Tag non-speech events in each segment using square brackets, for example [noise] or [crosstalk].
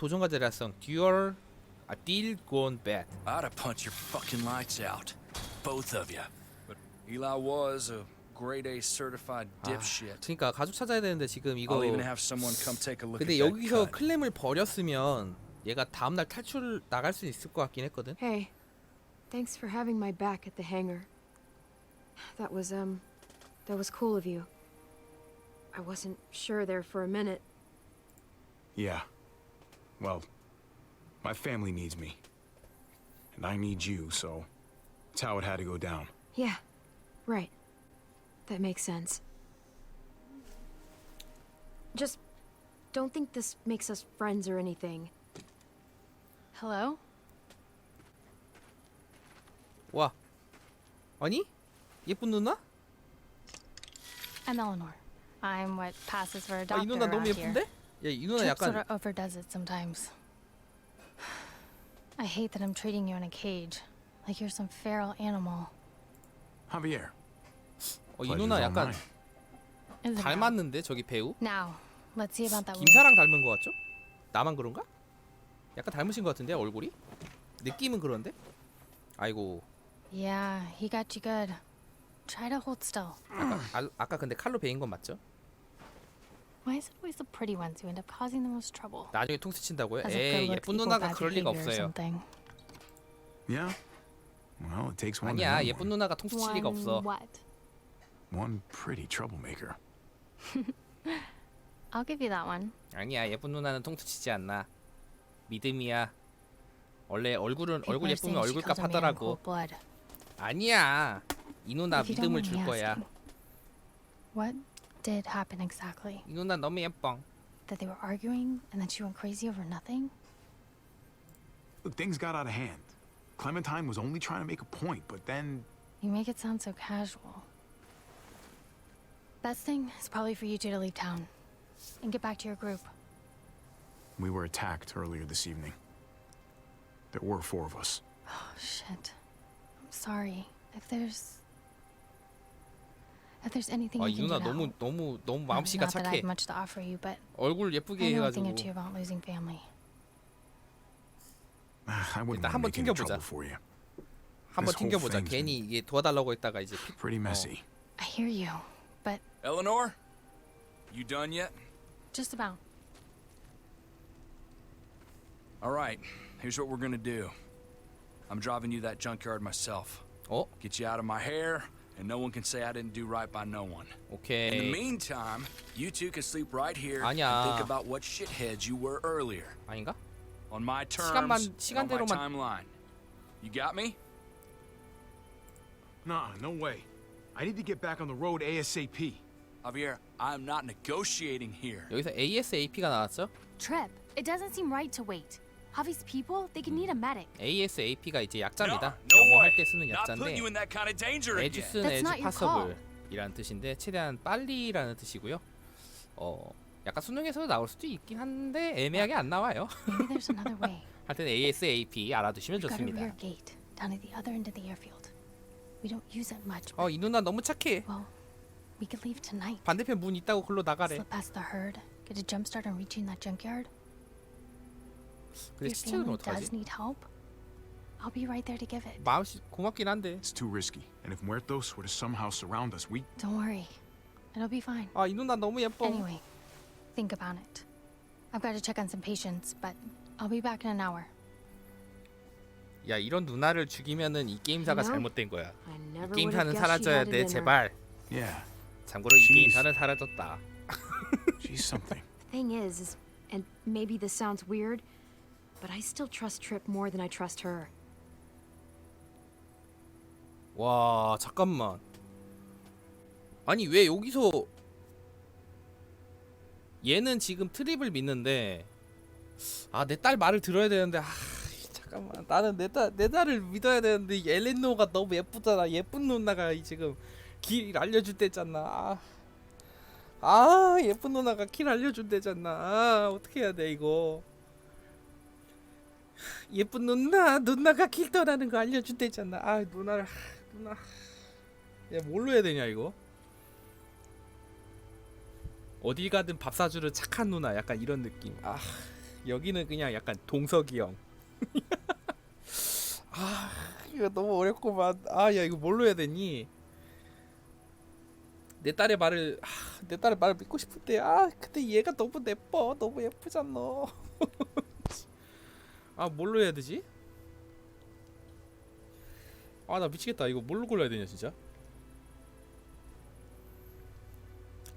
도전과 대략성 듀얼 아 딜 gone bad I'd have punched your fucking lights out. Both of you. But Eli was a grade A certified dipshit. 그러니까 가족 찾아야 되는데 지금 이거 I'll even have someone come take a look 근데 at that 여기서 cut. 클램을 버렸으면 얘가 다음날 탈출 나갈 수 있을 것 같긴 했거든 Hey, thanks for having my back at the hangar. That was, um, that was cool of you. I wasn't sure there for a minute. Yeah. Well, my family needs me. And I need you, so it's how it had to go down. Yeah, right. That makes sense. Just don't think this makes us friends or anything. Hello? 와 아니 예쁜 누나? I'm Eleanor. I'm what passes for a 아, 이 doctor 누나 너무 around here. 예쁜데? 야이 누나 Trip sort 약간 of overdoes it sometimes. I hate that I'm treating you in a cage, like you're some feral animal. Javier. 어, 이 누나 약간. Isn't it? 닮았는데 저기 배우? Now, let's see about that wound. 김사랑 닮은 것 같죠? 나만 그런가? 약간 닮으신 것 같은데 얼굴이? 느낌은 그런데? 아이고 Yeah, he got you good. Try to hold still. 아까, 아, 아까 근데 칼로 베인 건 맞죠? Why is it always the pretty ones who end up causing the most trouble? 나중에 통수 친다고요? As if 에이 good looks 예쁜 equal 누나가 bad 그럴 리가 behavior or 없어요 something. Yeah? Well, it takes one to 아니야 know 예쁜 one. 누나가 통수 칠 리가 One 없어 what? One pretty troublemaker. I'll give you that one. 아니야 예쁜 누나는 통수 치지 않나 믿음이야 원래 얼굴은 People 얼굴 are 예쁘면 saying she 얼굴 값 kills a man in 하더라고 cold blood. 아니야 이 누나 If you don't 믿음을 mind 줄 me 거야 asking, What did happen exactly. Me. That they were arguing and that she went crazy over nothing? Look, things got out of hand. Clementine was only trying to make a point, but then... You make it sound so casual. Best thing is probably for you two to leave town and get back to your group. We were attacked earlier this evening. There were four of us. Oh, shit. I'm sorry. If there's if there's anything 아 I 이 can do 누나 to 너무 help. 너무 너무 Not- 마음씨가 not that I 착해 have much to offer you, but 얼굴 I 예쁘게 know a thing 해가지고 or two about losing family. I wouldn't 일단 want to 한번 make any 튕겨보자. trouble for you. 한번 This whole 튕겨보자 thing's 괜히 이게 도와달라고 했다가 이제 피- Pretty messy. I hear you, but Eleanor? You done yet? just about. All right. Here's what we're gonna do. I'm driving you that junkyard myself. 어? Get you out of my hair, and no one can say I didn't do right by no one. In the 오케이 meantime, you two can sleep right here 아니야. and think about what shitheads you were earlier. 아닌가? On my terms, 시간만- and on my 시간대로만- timeline. You got me? Nah, no way. I need to get back on the road ASAP. Javier, I'm not negotiating here. 여기서 ASAP가 나왔죠? Trip, it doesn't seem right to wait. Javi's people, they could need a medic. ASAP가 이제 약자입니다 No, no 영어 way. 할때 쓰는 약자인데 in that kind of danger as again. soon as That's not your possible 이라는 뜻인데 최대한 빨리라는 뜻이고요 어 약간 수능에서도 나올 수도 있긴 한데 애매하게 안 나와요 Maybe there's another way. 하여튼 ASAP 알아두시면 We've got a 좋습니다 rear gate down at the other end of the airfield. We don't use it much. 어이 누나 너무 착해 well, we could leave tonight. 반대편 문 있다고 글로 나가래 Slip past the herd, get a jump start on reaching that junkyard. 근데 Your 시체는 family does 어떡하지? need help. I'll be right there to give it. 마음씨 고맙긴 한데 It's too risky. And if Muertos were to somehow surround us, we Don't worry, it'll be fine. 아 이 누나 너무 예뻐 Anyway, think about it. I've got to check on some patients, but I'll be back in an hour. 야 이런 누나를 죽이면은 이 게임사가 You know, 잘못된 거야 I 이 never would have 게임사는 guessed she 사라져야 had it 돼 in her. 제발 yeah, 참고로 이 Jeez. 게임사는 사라졌다 she's something. Thing is, is, and maybe this sounds weird, but I still trust Trip more than I trust her. 와 잠깐만. 아니 왜 여기서 얘는 지금 트립을 믿는데 아 내 딸 말을 들어야 되는데 아 잠깐만. 나는 내 딸 내 딸을 믿어야 되는데 이 엘렌노가 너무 예쁘잖아. 예쁜 누나가 이 지금 길 알려줄 때잖아. 아, 아 예쁜 누나가 길 알려줄 때잖아. 아 어떻게 해야 돼 이거 예쁜 누나 누나가 길 떠나는 거 알려줄 때잖아 아 누나를 누나 야 뭘로 해야 되냐 이거 어디 가든 밥 사주는 착한 누나 약간 이런 느낌 아 여기는 그냥 약간 동석이 형. [laughs] 아 이거 너무 어렵구만. 아 야 이거 뭘로 해야 되니? 내 딸의 말을 아, 내 딸의 말을 믿고 싶은데 아 근데 얘가 너무 예뻐 너무 예쁘잖아. [laughs] 아 뭘로 해야 되지? 아 나 미치겠다. 이거 뭘로 골라야 되냐 진짜.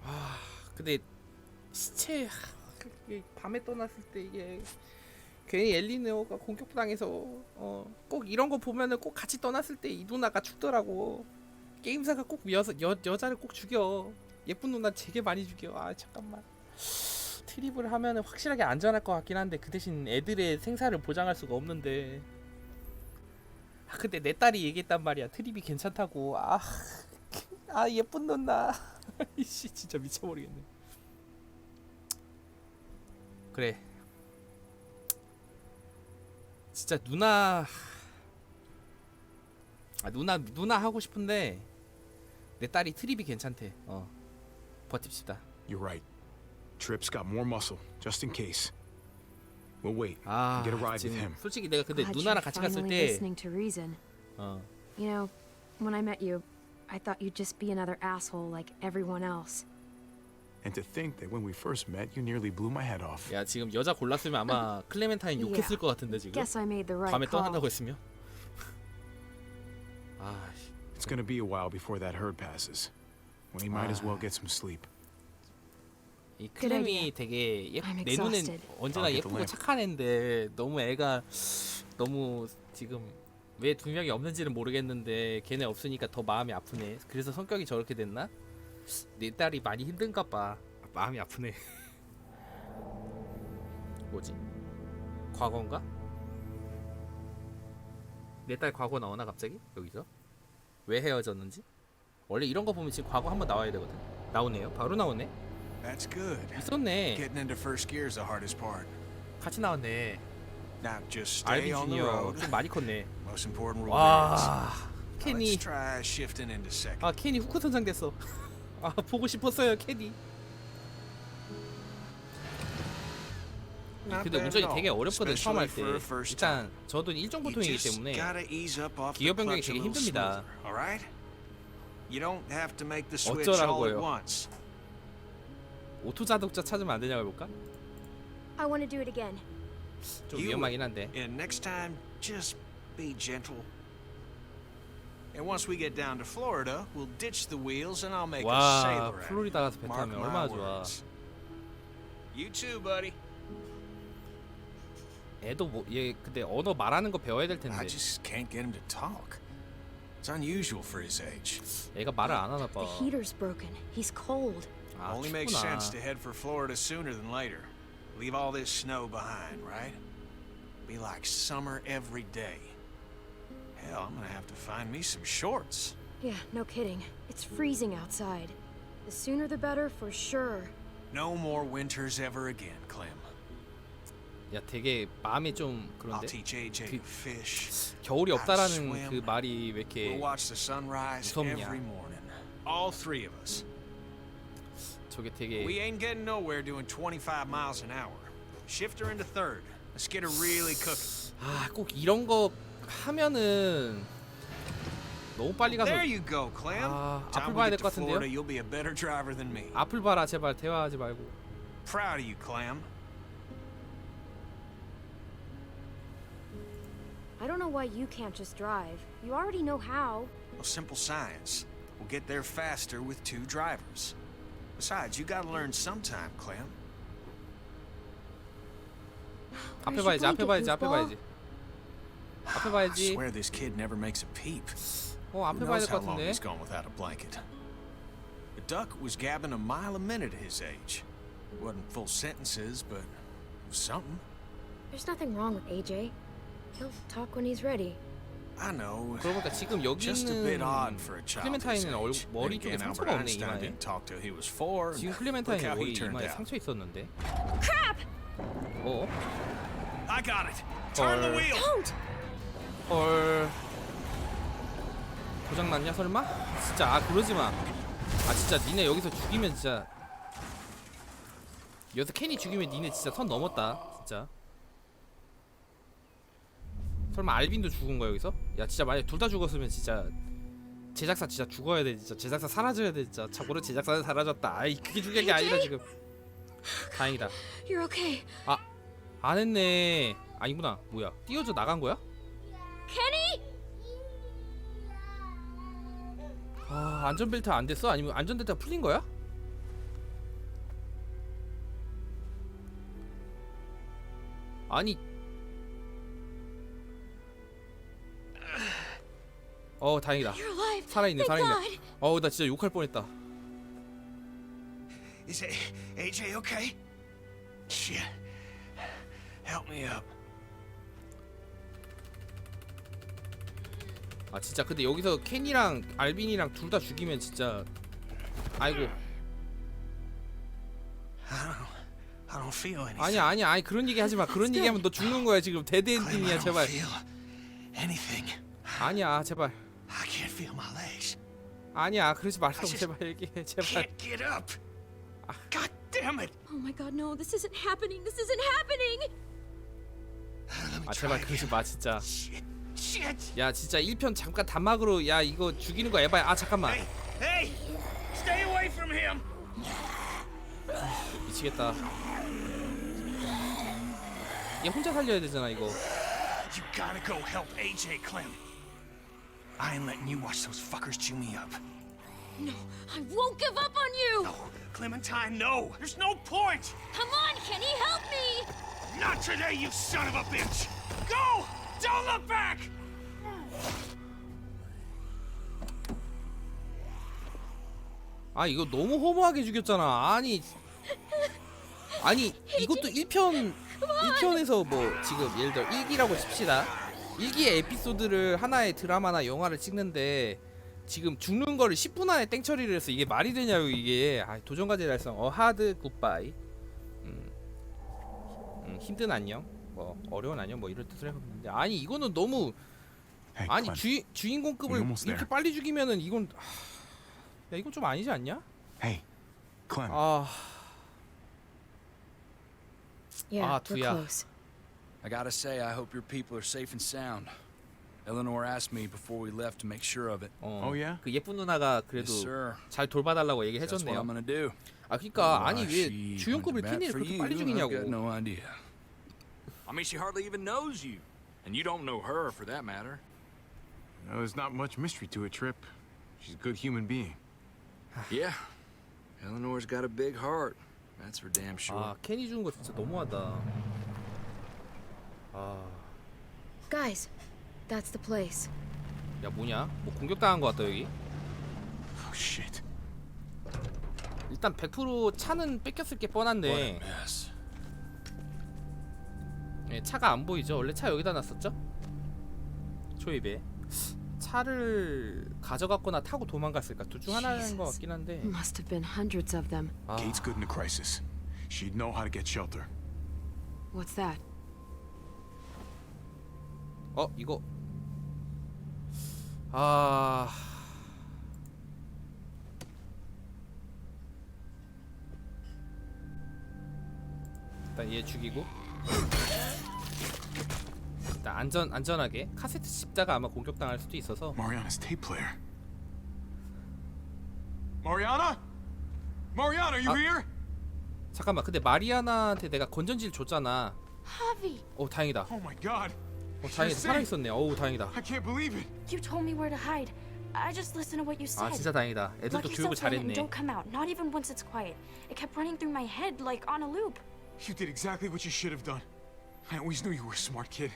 아 근데 시체 밤에 떠났을 때 이게 괜히 엘리네오가 공격당해서 어, 꼭 이런 거 보면은 꼭 같이 떠났을 때 이 누나가 죽더라고. 게임사가 꼭 여, 여, 여자를 꼭 죽여. 예쁜 누나 되게 많이 죽여. 아 잠깐만 트립을 하면은 확실하게 안전할 것 같긴 한데 그 대신 애들의 생사를 보장할 수가 없는데. 아 근데 내 딸이 얘기했단 말이야. 트립이 괜찮다고. 아, 아 예쁜 누나. [laughs] 이씨 진짜 미쳐버리겠네. 그래. 진짜 누나 아 누나 누나 하고 싶은데 내 딸이 트립이 괜찮대. 어 버팁시다. You're right. Trip's got more muscle, just in case. We'll wait. 아 Get a ride with 지금 him. 솔직히 내가 근데 Glad 누나랑 you're 같이 갔을 finally 때 listening to reason. 어, You know, when I met you, I thought you'd just be another asshole like everyone else. And to think that when we first met, you nearly blew my head off. 야 지금 여자 골랐으면 아마 [laughs] 클레멘타인 욕했을 것 같은데 지금 Guess I made the right 밤에 call. 떠난다고 했으면 아 씨. It's gonna be a while before that herd passes. We might as well get some sleep. 이 클렘이 되게 예, I'm 내 눈엔 exhausted. 언제나 the 예쁘고. 착한 애인데 너무 애가 너무 지금 왜 두 명이 없는지는 모르겠는데 걔네 없으니까 더 마음이 아프네. 그래서 성격이 저렇게 됐나? 내 딸이 많이 힘든가 봐. 마음이 아프네. [laughs] 뭐지? 과거인가? 내 딸 과거 나오나 갑자기? 여기서? 왜 헤어졌는지? 원래 이런 거 보면 지금 과거 한번 나와야 되거든. 나오네요. 바로 나오네. That's good. 있었네. Getting into first gear is the hardest part. 같이 나왔네. Now just stay 알빈 on the 주니어 road. 좀 많이 컸네. Most important rule is. 와 Now 케니 Let's try shifting into second. 아 케니 후크 선장 됐어. 아 보고 싶었어요 케니. Not 근데 bad 운전이 at all, 되게 어렵거든 처음 할 especially 때. for a first time. 일단 저도 일종 You 보통이기 just 때문에 gotta ease up off 기어 the 변경이 clutch a 되게 little 힘듭니다. smoother, all right? You don't have to make the switch 어쩌라고요? all at once. 오토 자동차 찾으면 안 되냐고 해볼까? I want to do it again. 좀 You 위험하긴 한데. And next time, just be gentle. And once we get down to Florida, we'll ditch the wheels and I'll make a 와 sailor out of 플로리다 you. 가서 배 Mark 타면 my 얼마나 좋아. words. You too, buddy. 애도 뭐얘 근데 언어 말하는 거 배워야 될 텐데. I just can't get him to talk. It's unusual for his age. 애가 말을 안 하나 봐. The heater's broken. He's cold. 아 Only makes 춥구나. sense to head for Florida sooner than later. Leave all this snow behind, right? Be like summer every day. Hell, I'm gonna have to find me some shorts. Yeah, no kidding. It's freezing outside. The sooner the better, for sure. No more winters ever again, Clem. 야 되게 마음이 좀 I'll 그런데 teach AJ 그- to fish. 겨울이 how to 없다라는 swim. 그 말이 왜 We'll 이렇게 watch the sunrise 무섭냐. every morning. All three of us. 저게 되게 We ain't getting nowhere doing 25 miles an hour. Shift her into third. Let's get her really cooking. 아 꼭 이런 거 하면은 너무 빨리 가서 There you go, Clem. 아, Time 앞을 we 봐야 get 될 to 것 같은데요? Florida, you'll be a better driver than me. 앞을 봐라 제발 대화하지 말고 Proud of you, Clem. I don't know why you can't just drive. You already know how. Well, simple science. We'll get there faster with two drivers. Besides, you gotta learn sometime, Clem. 앞에 Where's 봐야지 your 앞에 blanket, 봐야지 앞에 goofball? 봐야지 앞에 I 봐야지 swear this kid never makes a peep. 어 Who 앞에 봐야 knows 될 how 것 long 같은데 he's gone without a blanket. The duck was gabbing a mile a minute at his age. Wasn't full sentences, but it was something. There's nothing wrong with AJ. He'll talk when he's ready. I know. 그러고 보니까 지금 여기 Just a bit 있는 odd for a child his 클레멘타인은 얼. 머리 쪽에 상처가 없네 이마에 지금 look 클레멘타인이 how he 머리 turned 이마에 out. 상처 있었는데 어? I got it. Turn the wheel. Don't! 헐 고장 났냐 설마? 진짜 아 그러지 마 아 진짜 니네 여기서 죽이면 진짜 여기서 캐니 죽이면 니네 진짜 선 넘었다 진짜 설마 알빈도 죽은 거야 여기서? 야 진짜 만약 둘 다 죽었으면 진짜 제작사 진짜 죽어야 돼 진짜 제작사 사라져야 돼 진짜 참고로 제작사는 사라졌다 아이 그게 중요한 게 아니라 지금 다행이다 You're okay. 안 했네 아니구나 뭐야 띄어져 나간 거야? 아 안전벨트 안 됐어? 아니면 안전벨트가 풀린 거야? 아니 어 다행이다. 살아있네 살아있네. 어우 나 진짜 욕할 뻔했다 Is it AJ okay? Shit. Help me up. 아 진짜 근데 여기서 켄이랑 알빈이랑 둘 다 죽이면 진짜 아이고. 아니야 아니야 아니 그런 얘기 하지 마 그런 얘기 하면 너 죽는 거야 지금 데드 엔딩이야 제발. 아니야 제발 I can't feel my legs. 아니야 그러지 말라고 아, 제발 얘기해 제발 Can't get up. God damn it. Oh my God, no! This isn't happening. This isn't happening. Let me 아 try 제발 again. 그러지 마 진짜 Shit. Shit. 야 진짜 1편 잠깐 단막으로 야 이거 죽이는 거 에바야 아 잠깐만 Hey, hey. Stay away from him. 미치겠다 얘 혼자 살려야 되잖아 이거 You gotta go help AJ Clem. I ain't letting you watch those fuckers chew me up. No, I won't give up on you. No, Clementine, no. There's no point. Come on, Kenny, help me. Not today, you son of a bitch. Go! Don't look back. 아 이거 너무 허무하게 죽였잖아 아니 아니 이것도 1편 1편에서 뭐 지금 예를 들어 1기라고 칩시다 1기의 에피소드를 하나의 드라마나 영화를 찍는데 지금 죽는 거를 10분 안에 땡처리를 해서 이게 말이 되냐고 이게 아, 도전과제 달성 어 하드 굿바이 음, 음, 힘든 안녕 뭐 어려운 안녕 뭐 이런 뜻을 해봤는데 아니 이거는 너무 아니. 주인 주인공급을 이렇게. 빨리 죽이면은 이건 하, 야 이건 좀 아니지 않냐? Hey, Clem. 아 Yeah, Ah, we're Tuya. close. I gotta say, I hope your people are safe and sound. Eleanor asked me before we left to make sure of it. 어, Oh, yeah? 그 예쁜 누나가 Yes, 그래도 sir. 잘 돌봐달라고 That's what 얘기해줬네요. I'm gonna do. 아 그러니까 Why 아니 she 왜 주연급을 went to bat 핀이를 for 그렇게 you, 빨리 I've 죽이냐고. got no idea. I mean, she hardly even knows you. And you don't know her, for that matter. No, there's not much mystery to it, Trip. She's a good human being. [sighs] Yeah. Eleanor's got a big heart. That's for damn sure. 아 캐니 주는 거 진짜 너무하다. 아, Guys, that's the place. 야 뭐냐? 뭐 공격당한 거 같다 여기. Oh, shit. 일단 100% 차는 뺏겼을 게 What a 뻔한데 mess. 예, 차가 안 보이죠? 원래 차 여기다 놨었죠? 초입에 차를 가져갔거나 타고 도망갔을까 둘 중 하나인 것 Jesus. 같긴 한데. Must have been hundreds of them. 아, Kate's good in a crisis. She'd know how to get shelter. What's that? 어 이거 아 일단 얘 죽이고 일단 안전 안전하게 카세트 씹다가 아마 공격당할 수도 있어서 Mariana's tape player. Mariana? Mariana, are you Ah. here? 잠깐만 근데 마리아나한테 내가 건전지를 줬잖아 Javi, 어 다행이다 Oh my god. 어 다행이다 살아있었네 어우 다행이다 I can't believe it. you told me where to hide. I just listened to what you 아 said. 진짜 다행이다 애들도 Lock 교육을 yourself in and 잘했네 don't come out. Not even once it's quiet. It kept running through my head like on a loop. You did exactly what you should have done. I always knew you were a smart kid.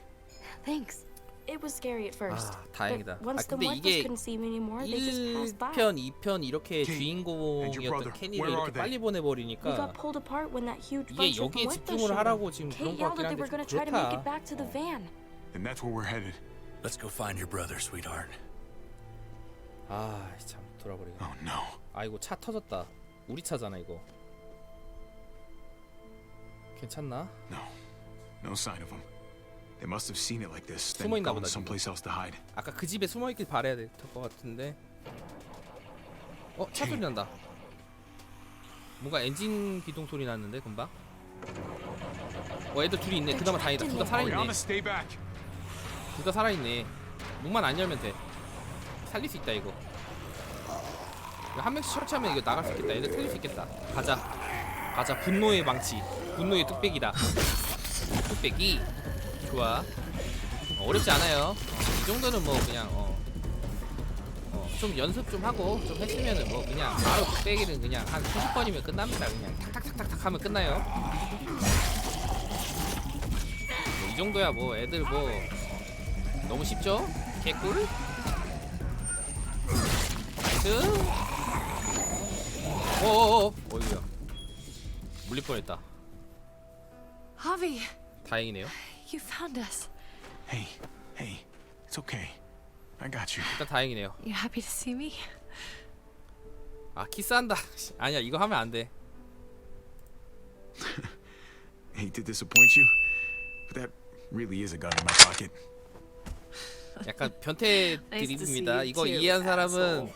Thanks. It was scary at first. 아 다행이다 But once 아 the 근데 mortals 이게 couldn't see me anymore, they just passed by. 1편, 2편 이렇게 Kate, and your 주인공이었던 brother, 케니를 where are 이렇게 they? 빨리 We 보내버리니까 got pulled apart when that huge 이게 bunch of 여기에 muertos 집중을 showed up. 하라고 지금 그런 Kate 것 yelled 같긴 that they 한데 were 좀 gonna try to make it 그렇다 back to the van. And that's where we're headed. Let's go find your brother, sweetheart. 아 참 돌아버리네 Oh no. 아이고 차 터졌다 우리 차잖아 이거 괜찮나? No. No sign of them. They must have seen it like this, then 숨어 있나 gone 보다, someplace else to hide. 아까 그 집에 숨어 있길 바라야 될 것 같은데 어? 차 소리 난다 뭔가 엔진 기동 소리 났는데 금방 어 애들 둘이 있네 그나마 다행이다 둘다 살아있네 Mariana, stay back. 둘 다 살아있네. 문만 안 열면 돼. 살릴 수 있다 이거. 한 명씩 처치하면 이거 나갈 수 있겠다. 애들 살릴 수 있겠다. 가자. 가자. 분노의 망치. 분노의 뚝배기다. [laughs] 뚝배기. 좋아. 어, 어렵지 않아요. 이 정도는 뭐 그냥 어. 어, 좀 연습 좀 하고 좀 했으면은 뭐 그냥 바로 뚝배기는 그냥 한 30번이면 끝납니다. 그냥 탁탁탁탁탁 하면 끝나요. 뭐 이 정도야 뭐. 애들 뭐 너무 쉽죠? 개꿀 나이스 오오오 어이구야 물릴 뻔했다 Javi, 다행이네요 you found us. Hey, hey, it's okay. I got you. 일단 다행이네요 You happy to see me? 아 키스한다 아니야 이거 하면 안돼 Hate to disappoint you, but that really is a gun in my pocket. 약간 변태 드립입니다 이거 이해한 사람은.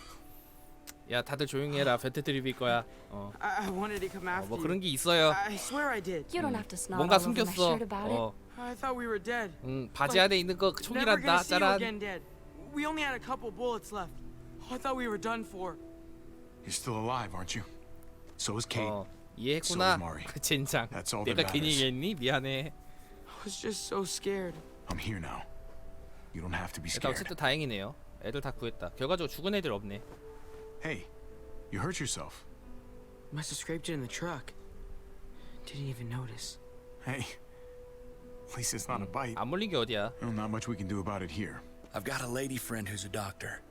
야 다들 조용히 해라 변태 드립일 거야 어, I, I wanted to come 어, after 뭐 you. 그런 게 있어요 I swear I did. You don't have to snot 뭔가 all over my 숨겼어 shirt about it. 어, I thought we were dead. 음, 바지 안에 있는 거 Never 총이란다 gonna see you 짜란 again dead. We only had a couple bullets left. I thought we were done for. You're still alive, aren't you? So is Kate. 어, 이해했구나 So Mari. 그 젠장 That's all that 내가 괜히 matters. 얘기했니? 미안해 I was just so scared. I'm here now. You don't have to be 일단 scared. 어쨌든 다행이네요 애들 다 구했다 결과적으로 죽은 애들 없네 Hey, you hurt yourself. Must have scraped it in the truck. Didn't even notice. Hey, at least it's not a bite. 안 물린 게 어디야 Well, not much we can do about it here. I've got a lady friend who's a doctor.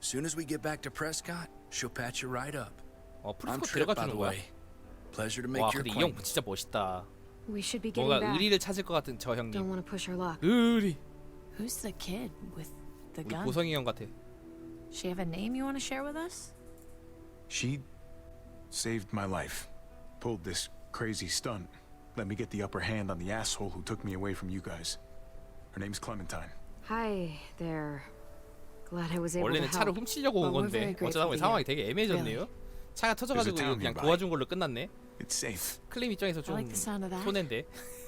Soon as we get back to Prescott, she'll patch you right up. 어 I'm 프리스코 Trip, 데려가 by 주는 the 거야 way. Pleasure to make 와 your 근데 이 형 acquaintance. 진짜 멋있다 We should be getting 뭔가 back. 의리를 찾을 것 같은 저 Don't 형님 want to push our luck. 의리 Who's the kid with the 우리 gun? 보성이 형 같아 She have a name you want to share with us? She saved my life. Pulled this crazy stunt. Let me get the upper hand on the asshole who took me away from you guys. Her name's Clementine. Hi there. Glad I was able to 원래는 차를 help. 훔치려고 온 Well, we're 건데 very grateful 어쩌다 보니 to 상황이 you. 되게 애매해졌네요 차가 터져가지고 There's a 이거 town 그냥 nearby. 도와준 걸로 끝났네 아, It's safe. 클림 입장에서 I 좀 like the sound of that. 손해인데 [laughs]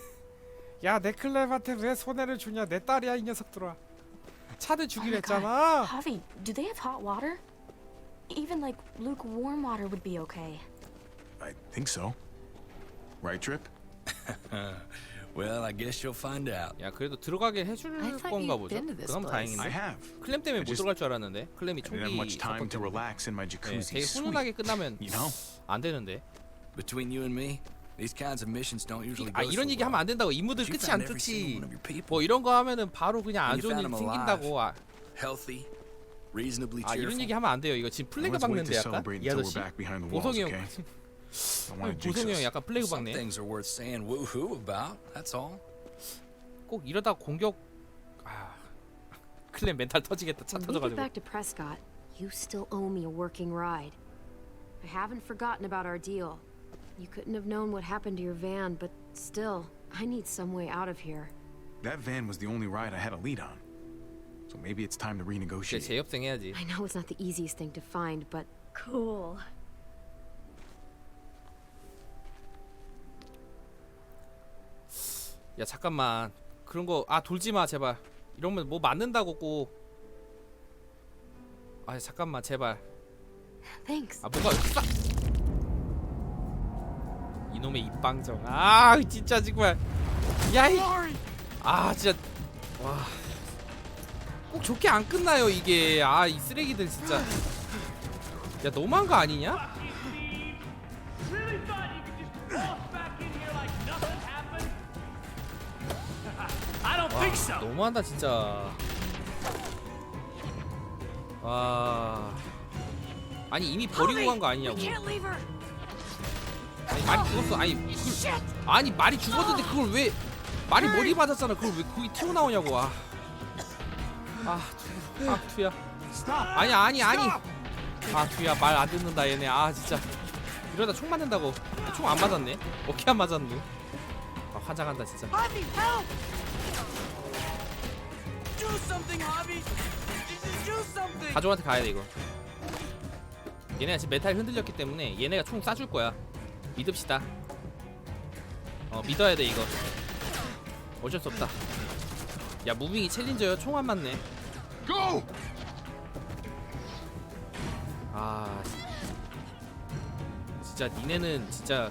야 내 클랩한테 왜 손해를 주냐 내 딸이야 이 녀석들아 차들 주기로 Oh. 했잖아 Javi, do they have hot water? Even like lukewarm water would be okay. I think so. Right, Trip? Well, I guess you'll find out. 야 그래도 들어가게 해줄 I thought 건가 you'd 보죠 been to this 그나마 place. 다행인데 I have. 클램 때문에 I 못 just- 들어갈 줄 알았는데 클램이 I didn't have 총기 much time 사건 to 때문에 relax in my 네, jacuzzi. 되게. 훈훈하게 끝나면 You know? 안 되는데 Between you and me, these kinds of missions don't usually 아 go 이런 so 얘기 하면 well. 안 된다고 임무들 But you 끝이 안 found every single 좋지 one of your people. 뭐 이런 거 하면은 바로 그냥 안 좋은 일 found 'em 생긴다고 아, Healthy, reasonably 아 cheerful. 이런 얘기 하면 안 돼요 이거 지금 플래그 박는데 to 약간 celebrate 이 until we're 아저씨 back behind the walls, 보성이 형 okay? Don't want to jinx 보성이 형 us. 약간 플래그 Some 박네 things are worth saying woohoo about. That's all. 꼭 이러다 공격 아 클램 멘탈 터지겠다 차 When we get 터져가지고 back to Prescott, you still owe me a working ride. I haven't forgotten about our deal. You couldn't have known what happened to your van, but still, I need some way out of here. That van was the only ride I had a lead on. So maybe it's time to renegotiate. 해야지 I know it's not the easiest thing to find, but Cool. 야 잠깐만 그런 거 아 돌지 마 제발 이러면 뭐 맞는다고 꼭 아 잠깐만 제발 thanks. 아 뭐가 싹 이놈의 입방정 아 진짜 정말 야이 아 진짜 와꼭 좋게 안 끝나요 이게 아 이 쓰레기들 진짜 야 너무한 거 아니냐? 와, 너무한다 진짜. 와. 아니 이미 버리고 간 거 아니냐고. 아니 말이 죽었어. 아니 그걸, 아니 말이 죽었는데 그걸 왜 말이 머리 맞았잖아. 그걸 왜 거기 튀어나오냐고. 아. 아, 투, 아 투야. 아니 아니 아니. 아 투야 말 안 듣는다 얘네. 아 진짜. 이러다 총 맞는다고. 총 안 맞았네. 어떻게 안 맞았노? 아 환장한다 진짜. 가족한테 가야 돼 이거. 얘네가 지금 메탈 흔들렸기 때문에 얘네가 총 쏴줄 거야. 믿읍시다. 어 믿어야 돼 이거. 어쩔 수 없다. 야 무빙이 챌린저요 총안 맞네 Go! 아 진짜 니네는 진짜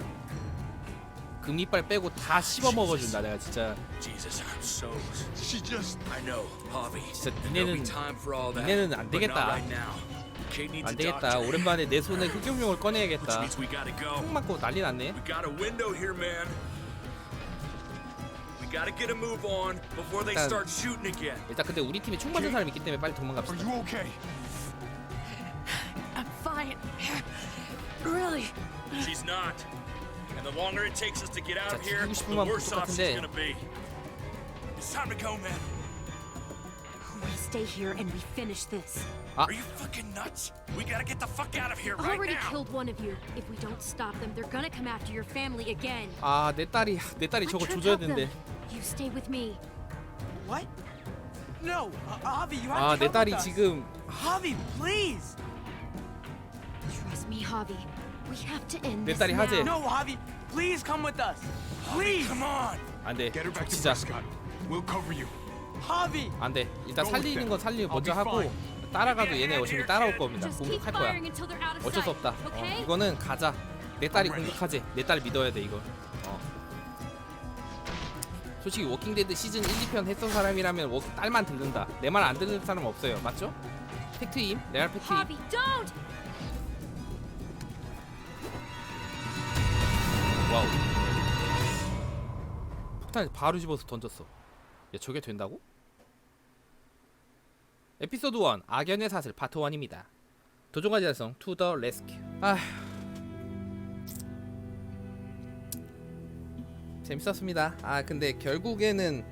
금이빨 빼고 다 씹어 먹어준다 내가 진짜 Jesus, I'm so. She just. I know, Javi. 진짜 니네는. 니네는 안 되겠다. now. 안 되겠다 오랜만에 내 손에 흑염룡을 꺼내야겠다 means we gotta go. 총 맞고 난리 났네 We got a window here, man. We gotta get a move on before they 일단- start shooting again. 일단 근데 우리 팀에 총 맞은 사람이 있기 때문에 빨리 Are 도망갑시다 you okay? I'm fine. really? She's not. And the longer it takes us to get out 자, of here, the worse 볼 off she's gonna be. It's time to go, man. We stay here and we finish this. Are you fucking nuts? We gotta get the fuck out of here I right already now. killed one of you. If we don't stop them, they're gonna come after your family again. 아 내 딸이 내 딸이 I 저거 tried to 조져야 help them. 되는데 You stay with me. What? No, uh, Javi, you have 아 to 내 come 딸이 with us. 지금 Javi, please. Trust me, Javi. We have to end 내 this 딸이 하재. now. No, Javi, please come with us. Please. Come on. 안돼 Get her back to 진짜 Prescott. We'll cover you. 안돼 일단 살리는. 건 살리고 I'll 먼저 하고. 따라가도 얘네 어차피 따라올 겁니다 공격할 거야 어쩔 수. 없다 어? 이거는 가자 내 딸이 공격하지 내 딸 믿어야 돼 이거 어. 솔직히 워킹데드 시즌 1, 2편 했던 사람이라면 워, 딸만 듣는다 내 말안 듣는 사람 없어요 맞죠? 팩트임 레알 팩트임! 와우 폭탄 바로 집어서 던졌어 야 저게 된다고? 에피소드 1 악연의 사슬 파트 1입니다. 도종가지 달성 투더 레스큐 재밌었습니다. 아 근데 결국에는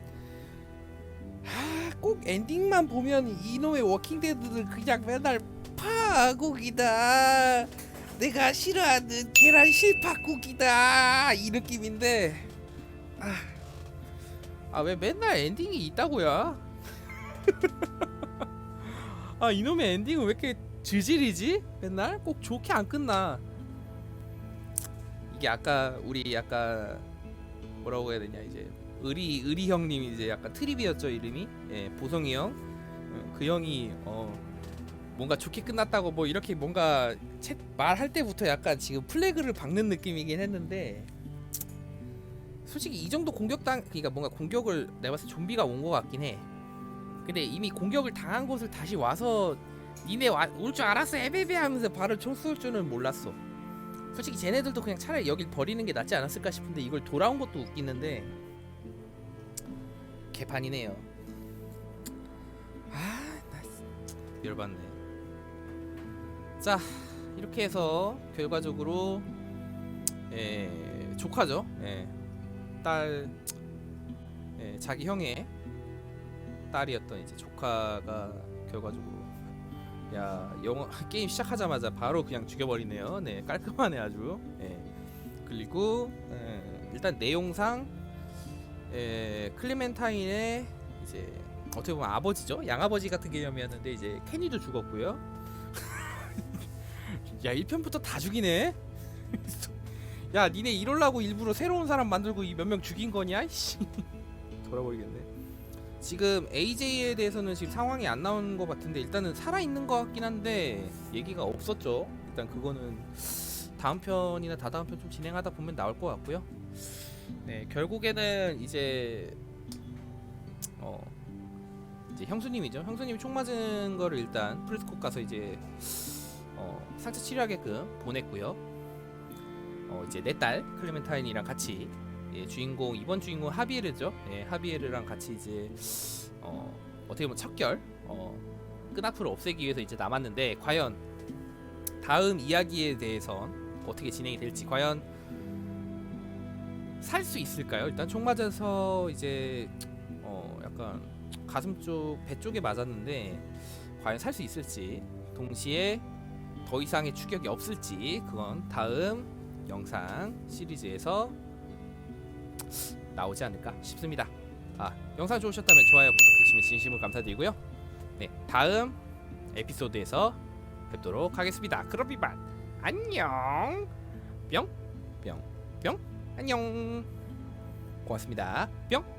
아, 꼭 엔딩만 보면 이놈의 워킹데드들 그냥 맨날 파국이다. 내가 싫어하는 계란 실파국이다. 이 느낌인데 아 왜 맨날 엔딩이 있다고야 [laughs] 아 이놈의 엔딩은 왜 이렇게 지질이지? 맨날? 꼭 좋게 안 끝나. 이게 아까 우리 약간 뭐라고 해야 되냐 이제 의리 의리 형님이 이제 약간 트립이었죠 이름이? 예 보성이 형. 그 형이 어 뭔가 좋게 끝났다고 뭐 이렇게 뭔가 챗 말할 때부터 약간 지금 플래그를 박는 느낌이긴 했는데 솔직히 이 정도 공격당 그러니까 뭔가 공격을 내가 봤을 때 좀비가 온 것 같긴 해. 근데 이미 공격을 당한 곳을 다시 와서 니네 올 줄 알았어 에베베 하면서 바로 총 쏠 줄은 몰랐어. 솔직히 쟤네들도 그냥 차라리 여길 버리는 게 낫지 않았을까 싶은데 이걸 돌아온 것도 웃기는데 개판이네요. 아, 나 열받네. 자, 이렇게 해서 결과적으로 예, 조카죠. 예. 딸 예, 자기 형의 딸이었던 이제 조카가 결과적으로 야 영어 [laughs] 게임 시작하자마자 바로 그냥 죽여버리네요. 네 깔끔하네 아주. 예. 그리고 예, 일단 내용상 예, 클레멘타인의 이제 어떻게 보면 아버지죠. 양아버지 같은 개념이었는데 이제 케니도 죽었고요. [laughs] 야 1편부터 다 죽이네. 야 니네 이럴라고 일부러 새로운 사람 만들고 이 몇 명 죽인 거냐? 이씨 [laughs] 돌아버리겠네. 지금 AJ에 대해서는 지금 상황이 안 나오는 것 같은데 일단은 살아 있는 것 같긴 한데 얘기가 없었죠. 일단 그거는 다음 편이나 다다음 편 좀 진행하다 보면 나올 것 같고요. 네 결국에는 이제 어 이제 형수님이죠. 형수님이 총 맞은 거를 일단 프리스코 가서 이제 어 상처 치료하게끔 보냈고요. 어 이제 내 딸 클레멘타인이랑 같이 예, 주인공 이번 주인공 하비에르죠. 예, 하비에르랑 같이 이제 어 어떻게 보면 척결 어 끈앞을 없애기 위해서 이제 남았는데 과연 다음 이야기에 대해선 어떻게 진행이 될지 과연 살 수 있을까요? 일단 총 맞아서 이제 어 약간 가슴 쪽, 배 쪽에 맞았는데 과연 살 수 있을지 동시에 더 이상의 추격이 없을지 그건 다음 영상 시리즈에서 나오지 않을까 싶습니다. 아 영상 좋으셨다면 좋아요 구독 해주시면 진심으로 감사드리고요. 네 다음 에피소드에서 뵙도록 하겠습니다. 그럼 이만. 안녕. 뿅뿅뿅. 안녕. 고맙습니다. 뿅